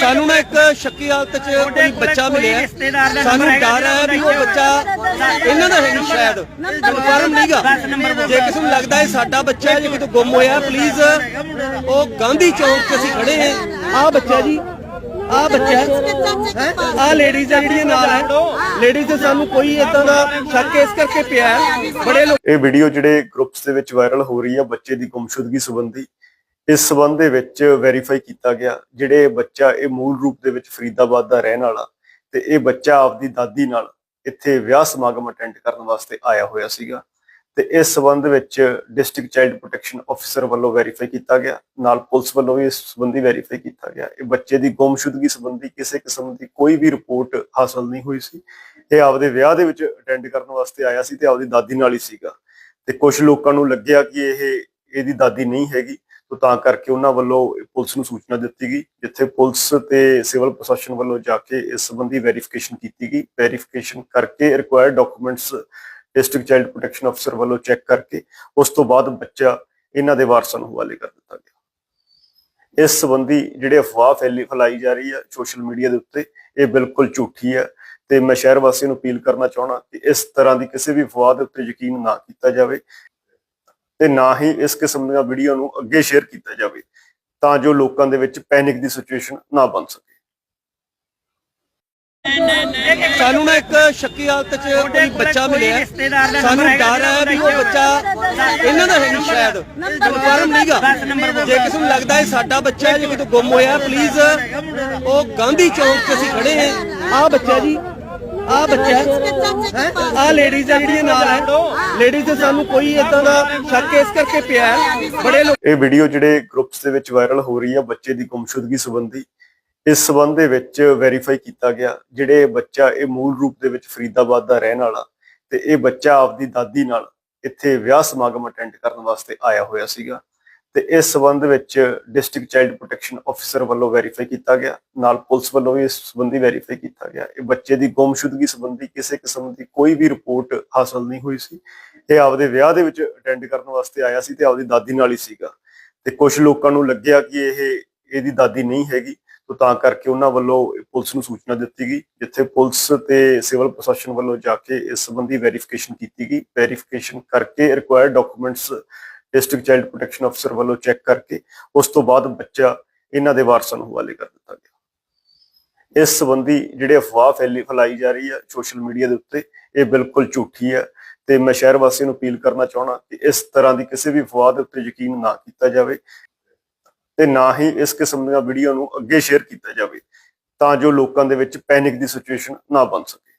ਸਾਨੂੰ ਨਾ ਇੱਕ ਸ਼ੱਕੀ ਹਾਲਤ 'ਚ ਕੋਈ ਬੱਚਾ ਮਿਲਿਆ। ਸਾਨੂੰ ਡਰ ਹੈ ਵੀ ਉਹ ਬੱਚਾ ਇਹਨਾਂ ਦਾ ਹੈ ਨਹੀਂ ਸ਼ਾਇਦ। ਕਨਫਰਮ ਨਹੀਂਗਾ। ਜੇ ਕਿਸੇ ਨੂੰ ਲੱਗਦਾ ਹੈ ਸਾਡਾ ਬੱਚਾ ਹੈ ਜੇ ਕਿਤੇ ਗੁੰਮ ਹੋਇਆ ਪਲੀਜ਼ ਉਹ ਗਾਂਧੀ ਚੌਂਕ 'ਤੇ ਅਸੀਂ ਖੜੇ ਹਾਂ। ਆਹ ਬੱਚਾ ਜੀ ਆਹ ਬੱਚਾ ਆਹ ਲੇਡੀਜ਼ ਆ ਜਿਹੜੀਆਂ ਨਾਲ ਹੈ। ਲੇਡੀਜ਼ ਤੇ ਸਾਨੂੰ ਕੋਈ ਇਦਾਂ ਦਾ ਸ਼ੱਕ ਇਸ ਕਰਕੇ ਪਿਆ ਹੈ। ਬੜੇ ਲੋਕ ਇਹ ਵੀਡੀਓ ਜਿਹੜੇ ਗਰੁੱਪਸ ਦੇ ਵਿੱਚ ਵਾਇਰਲ ਹੋ ਰਹੀ ਹੈ ਬੱਚੇ ਦੀ ਗੁੰਮਸ਼ੁਦਗੀ ਸੰਬੰਧੀ। ਇਸ ਸੰਬੰਧ ਦੇ ਵਿੱਚ ਵੈਰੀਫਾਈ ਕੀਤਾ ਗਿਆ ਜਿਹੜੇ ਬੱਚਾ ਇਹ ਮੂਲ ਰੂਪ ਦੇ ਵਿੱਚ ਫਰੀਦਾਬਾਦ ਦਾ ਰਹਿਣ ਵਾਲਾ ਤੇ ਇਹ ਬੱਚਾ ਆਪਦੀ ਦਾਦੀ ਨਾਲ ਇੱਥੇ ਵਿਆਹ ਸਮਾਗਮ ਅਟੈਂਡ ਕਰਨ ਵਾਸਤੇ ਆਇਆ ਹੋਇਆ ਸੀਗਾ ਤੇ ਇਸ ਸੰਬੰਧ ਵਿੱਚ ਡਿਸਟ੍ਰਿਕਟ ਚਾਈਲਡ ਪ੍ਰੋਟੈਕਸ਼ਨ ਆਫੀਸਰ ਵੱਲੋਂ ਵੈਰੀਫਾਈ ਕੀਤਾ ਗਿਆ, ਨਾਲ ਪੁਲਿਸ ਵੱਲੋਂ ਵੀ ਇਸ ਸੰਬੰਧੀ ਵੈਰੀਫਾਈ ਕੀਤਾ ਗਿਆ। ਇਹ ਬੱਚੇ ਦੀ ਗੁੰਮਸ਼ੁਦਗੀ ਸੰਬੰਧੀ ਕਿਸੇ ਕਿਸਮ ਦੀ ਕੋਈ ਵੀ ਰਿਪੋਰਟ ਹਾਸਲ ਨਹੀਂ ਹੋਈ ਸੀ। ਇਹ ਆਪਦੇ ਵਿਆਹ ਦੇ ਵਿੱਚ ਅਟੈਂਡ ਕਰਨ ਵਾਸਤੇ ਆਇਆ ਸੀ ਤੇ ਆਪਦੀ ਦਾਦੀ ਨਾਲ ਹੀ ਸੀਗਾ। ਤੇ ਕੁਝ ਲੋਕਾਂ ਨੂੰ ਲੱਗਿਆ ਕਿ ਇਹ, ਇਹਦੀ ਦਾਦੀ ਨਹੀਂ ਹੈਗੀ। ਤੋਂ ਤਾਂ ਕਰਕੇ ਉਹਨਾਂ ਵੱਲੋਂ ਪੁਲਿਸ ਨੂੰ ਸੂਚਨਾ ਦਿੱਤੀ ਗਈ, ਜਿੱਥੇ ਪੁਲਿਸ ਤੇ ਸਿਵਲ ਪ੍ਰਸ਼ਾਸਨ ਵੱਲੋਂ ਜਾ ਕੇ ਇਸ ਸੰਬੰਧੀ ਵੈਰੀਫਿਕੇਸ਼ਨ ਕੀਤੀ ਗਈ। ਵੈਰੀਫਿਕੇਸ਼ਨ ਕਰਕੇ required documents district child protection ਅਫਸਰ ਵੱਲੋਂ ਚੈੱਕ ਕਰਕੇ ਉਸ ਤੋਂ ਬਾਅਦ ਬੱਚਾ ਇਹਨਾਂ ਦੇ ਵਾਰਸਾਂ ਨੂੰ ਹਵਾਲੇ ਕਰ ਦਿੱਤਾ ਗਿਆ। ਇਸ ਸੰਬੰਧੀ ਜਿਹੜੇ ਅਫਵਾਹ ਫੈਲੀ ਫੈਲਾਈ ਜਾ ਰਹੀ ਹੈ ਸੋਸ਼ਲ ਮੀਡੀਆ ਦੇ ਉੱਤੇ, ਇਹ ਬਿਲਕੁਲ ਝੂਠੀ ਹੈ ਤੇ ਮੈਂ ਸ਼ਹਿਰ ਵਾਸੀਆਂ ਨੂੰ ਅਪੀਲ ਕਰਨਾ ਚਾਹਣਾ ਕਿ ਇਸ ਤਰ੍ਹਾਂ ਦੀ ਕਿਸੇ ਵੀ ਅਫਵਾਹ ਦੇ ਉੱਤੇ ਯਕੀਨ ਨਾ ਕੀਤਾ ਜਾਵੇ। ਤੇ ਨਾ ਹੀ ਇਸ ਕਿਸਮ ਦੀਆਂ ਵੀਡੀਓ ਨੂੰ ਅੱਗੇ ਸ਼ੇਅਰ ਕੀਤਾ ਜਾਵੇ ਤਾਂ ਜੋ ਲੋਕਾਂ ਦੇ ਵਿੱਚ ਪੈਨਿਕ ਦੀ ਸਿਚੁਏਸ਼ਨ ਨਾ ਬਣ ਸਕੇ। ਸਾਨੂੰ ਨਾ ਇੱਕ ਸ਼ੱਕੀ ਹਾਲਤ 'ਚ ਕੋਈ ਬੱਚਾ ਮਿਲਿਆ। ਸਾਨੂੰ ਡਰ ਹੈ ਵੀ ਉਹ ਬੱਚਾ ਇਹਨਾਂ ਦਾ ਹੈ ਨਹੀਂ ਸ਼ਾਇਦ। ਕਨਫਰਮ ਨਹੀਂਗਾ ਜੇ ਕਿਸੇ ਨੂੰ ਲੱਗਦਾ ਹੈ ਸਾਡਾ ਬੱਚਾ ਹੈ ਜੇ ਕਿਤੇ ਗੁੰਮ ਹੋਇਆ ਪਲੀਜ਼ ਉਹ ਗਾਂਧੀ ਚੌਂਕ 'ਤੇ ਅਸੀਂ ਖੜੇ ਹਾਂ। ਆਹ ਬੱਚਾ ਜੀ ਆਹ ਬੱਚਾ ਆਹ ਲੇਡੀਜ਼ ਆ ਜਿਹੜੀਆਂ ਨਾਲ ਹੈ। ਲੇਡੀਜ਼ ਤੇ ਸਾਨੂੰ ਕੋਈ ਇਦਾਂ ਦਾ ਸ਼ੱਕ ਇਸ ਕਰਕੇ ਪਿਆ ਹੈ। ਬੜੇ ਲੋਕ ਇਹ ਵੀਡੀਓ ਜਿਹੜੇ ਗਰੁੱਪਸ ਦੇ ਵਿੱਚ ਵਾਇਰਲ ਹੋ ਰਹੀ ਹੈ ਬੱਚੇ ਦੀ ਗੁੰਮਸ਼ੁਦਗੀ ਸੰਬੰਧੀ, ਇਸ ਸੰਬੰਧ ਦੇ ਵਿੱਚ ਵੈਰੀਫਾਈ ਕੀਤਾ ਗਿਆ ਜਿਹੜੇ ਬੱਚਾ ਇਹ ਮੂਲ ਰੂਪ ਦੇ ਵਿੱਚ ਫਰੀਦਾਬਾਦ ਦਾ ਰਹਿਣ ਵਾਲਾ ਤੇ ਇਹ ਬੱਚਾ ਆਪਦੀ ਦਾਦੀ ਨਾਲ ਇੱਥੇ ਵਿਆਹ ਸਮਾਗਮ ਅਟੈਂਡ ਕਰਨ ਵਾਸਤੇ ਆਇਆ ਹੋਇਆ ਸੀਗਾ। ਤੇ ਇਸ ਸੰਬੰਧ ਵਿੱਚ ਡਿਸਟ੍ਰਿਕਟ ਚਾਈਲਡ ਪ੍ਰੋਟੈਕਸ਼ਨ ਆਫੀਸਰ ਵੱਲੋਂ ਵੈਰੀਫਾਈ ਕੀਤਾ ਗਿਆ, ਨਾਲ ਪੁਲਿਸ ਵੱਲੋਂ ਵੀ ਇਸ ਸੰਬੰਧੀ ਵੈਰੀਫਾਈ ਕੀਤਾ ਗਿਆ। ਇਹ ਬੱਚੇ ਦੀ ਗੁੰਮਸ਼ੁਦਗੀ ਸੰਬੰਧੀ ਕਿਸੇ ਕਿਸਮ ਦੀ ਕੋਈ ਵੀ ਰਿਪੋਰਟ ਹਾਸਲ ਨਹੀਂ ਹੋਈ ਸੀ। ਇਹ ਆਪਦੇ ਵਿਆਹ ਦੇ ਵਿੱਚ ਅਟੈਂਡ ਕਰਨ ਵਾਸਤੇ ਆਇਆ ਸੀ ਤੇ ਆਪਦੀ ਦਾਦੀ ਨਾਲ ਹੀ ਸੀਗਾ। ਤੇ ਕੁਝ ਲੋਕਾਂ ਨੂੰ ਲੱਗਿਆ ਕਿ ਇਹ, ਇਹਦੀ ਦਾਦੀ ਨਹੀਂ ਹੈਗੀ, ਤੋਂ ਤਾਂ ਕਰਕੇ ਉਹਨਾਂ ਵੱਲੋਂ ਪੁਲਿਸ ਨੂੰ ਸੂਚਨਾ ਦਿੱਤੀ ਗਈ, ਜਿੱਥੇ ਪੁਲਿਸ ਤੇ ਸਿਵਲ ਪ੍ਰਸ਼ਾਸਨ ਵੱਲੋਂ ਜਾ ਕੇ ਇਸ ਸੰਬੰਧੀ ਵੈਰੀਫਿਕੇਸ਼ਨ ਕੀਤੀ ਗਈ। ਵੈਰੀਫਿਕੇਸ਼ਨ ਕਰਕੇ required documents district child protection ਅਫਸਰ ਵੱਲੋਂ ਚੈੱਕ ਕਰਕੇ ਉਸ ਤੋਂ ਬਾਅਦ ਬੱਚਾ ਇਹਨਾਂ ਦੇ ਵਾਰਸਾਂ ਨੂੰ ਹਵਾਲੇ ਕਰ ਦਿੱਤਾ ਗਿਆ। ਇਸ ਸੰਬੰਧੀ ਜਿਹੜੇ ਅਫਵਾਹ ਫੈਲੀ ਫੈਲਾਈ ਜਾ ਰਹੀ ਹੈ ਸੋਸ਼ਲ ਮੀਡੀਆ ਦੇ ਉੱਤੇ, ਇਹ ਬਿਲਕੁਲ ਝੂਠੀ ਹੈ ਤੇ ਮੈਂ ਸ਼ਹਿਰ ਵਾਸੀਆਂ ਨੂੰ ਅਪੀਲ ਕਰਨਾ ਚਾਹਣਾ ਕਿ ਇਸ ਤਰ੍ਹਾਂ ਦੀ ਕਿਸੇ ਵੀ ਅਫਵਾਹ ਦੇ ਉੱਤੇ ਯਕੀਨ ਨਾ ਕੀਤਾ ਜਾਵੇ ਤੇ ਨਾ ਹੀ ਇਸ ਕਿਸਮ ਦੀਆਂ ਵੀਡੀਓ ਨੂੰ ਅੱਗੇ ਸ਼ੇਅਰ ਕੀਤਾ ਜਾਵੇ ਤਾਂ ਜੋ ਲੋਕਾਂ ਦੇ ਵਿੱਚ ਪੈਨਿਕ ਦੀ ਸਿਚੁਏਸ਼ਨ ਨਾ ਬਣ ਸਕੇ।